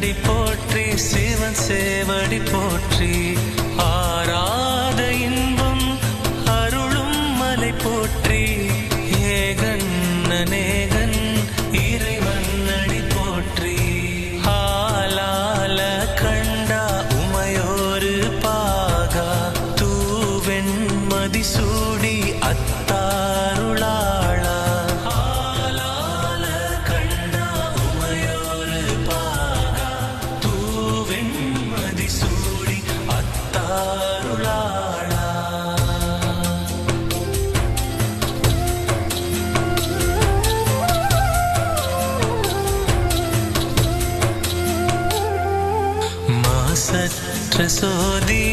திருவடி போற்றி சிவன் சேவடி போற்றி. ஆராத இன்பம் அருளும் மலை போற்றி. ஏகன் அநேகன் இறைவன் அடி போற்றி. ஆலால கண்டா உமையோரு பாகா. தூவெண் மதிசூடி அத்தா സോദി